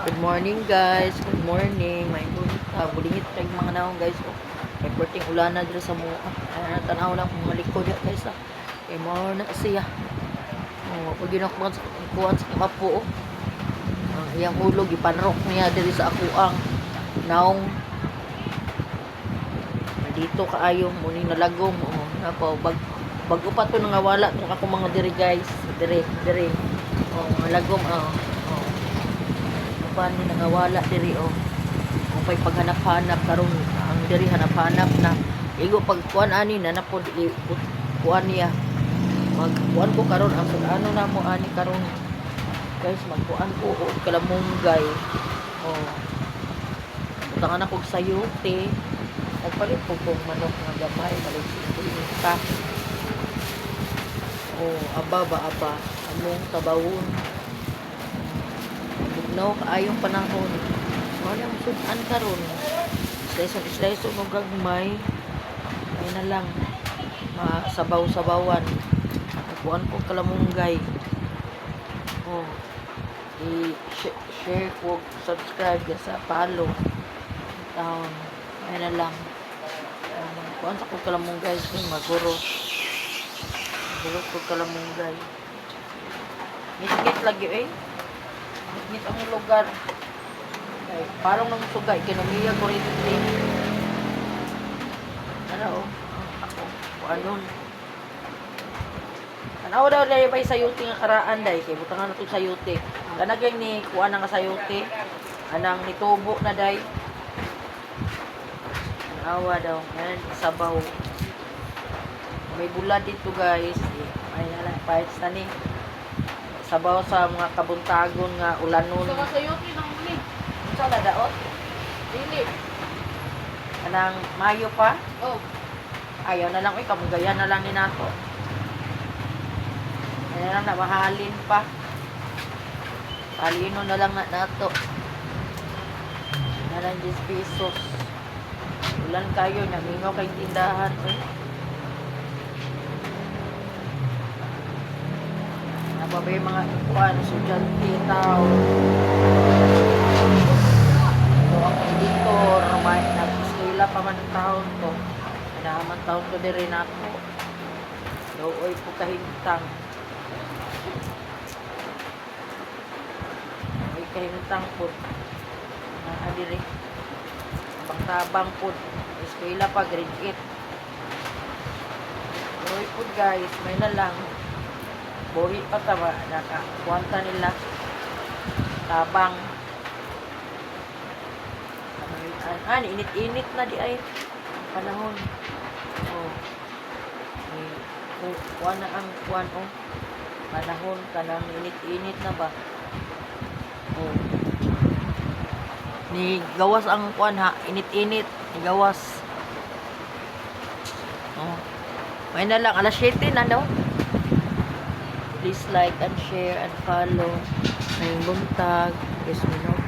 Good morning guys. Good morning. May uh, bulingit kay mga naong guys. Oh. May perting ulana dira sa mga. Ay tanaw lang kung malikod ya guys. Ah. Kay mo na siya. Oh, pag yun ako sa kuwan sa kapo. Oh. Ang iyang hulog ipanrok niya diri sa akuang naong dito kaayo muni nalagom oh napo bag bago pa to nangawala tong ako mga diri guys diri diri oh nalagom oh oh ni nangawala diri oh. Kung pay paghanap-hanap karon ang diri hanap-hanap na. Igo pag kuan ani na napo di kuan niya. Mag kuan ko karon ang ano na mo ani karon. Guys magkuan ko o kalamunggay oh. Utangan ako sa sayote nagpalit po kong manok nga gamay balik sa oh aba ba aba. Among tabawon bugnaw kaayong panahon. Mo na sudan karon slice slice mo gagmay ay na lang. Masabaw-sabawan. Kuan ko kalamunggay. Oh i-share ko subscribe sa follow. Taon ay na lang. Um, kuan sa ko kalamunggay kay maguro. Maguro ko kalamunggay. Miskit lagi eh. Miskit ang lugar. Ay, parang nang sugay, kinumiya ko rin din. Ano oh, ako, anon. Ano daw dahil ba sayuti nga karaan dahil kay butangan na ito sayuti. Kanagay ni kuha nga sayuti. Anang nitubo na dahil. Awa daw, ngayon sabaw. May bulad dito guys. Ay nalang fights na ni sabaw sa mga kabuntagon nga ulanon. Sa kasayuti ng uli. Unsa na daot? Dili. Anang mayo pa? Oh. Ayaw na lang, uy, kamugayan na lang ni nato. Ayaw na lang na mahalin pa. Palino na lang na nato. Na lang 10 pesos. Ulan kayo, namingaw kay tindahan. Eh. Nababay mga ikuan, sudyante, tao. So, ang editor, may nag-eskwela pa man taon to. Naman taon to diri nako. So, oy po kahintang. Oy kahintang po. Na diri. Pangtabang po. Eskwela pa, grade 8. Oy po guys, may na lang. Buhi pa tama, nakakuwanta nila. Tabang. Ah, init-init na di ay panahon. Oh. Eh, oh, kuwan na ang kuwan oh. Panahon kanang init-init na ba? Oh. Ni gawas ang kuwan ha, init-init, ni gawas. Oh. May na lang alas 7 na no. Please like and share and follow. May buntag. Yes, know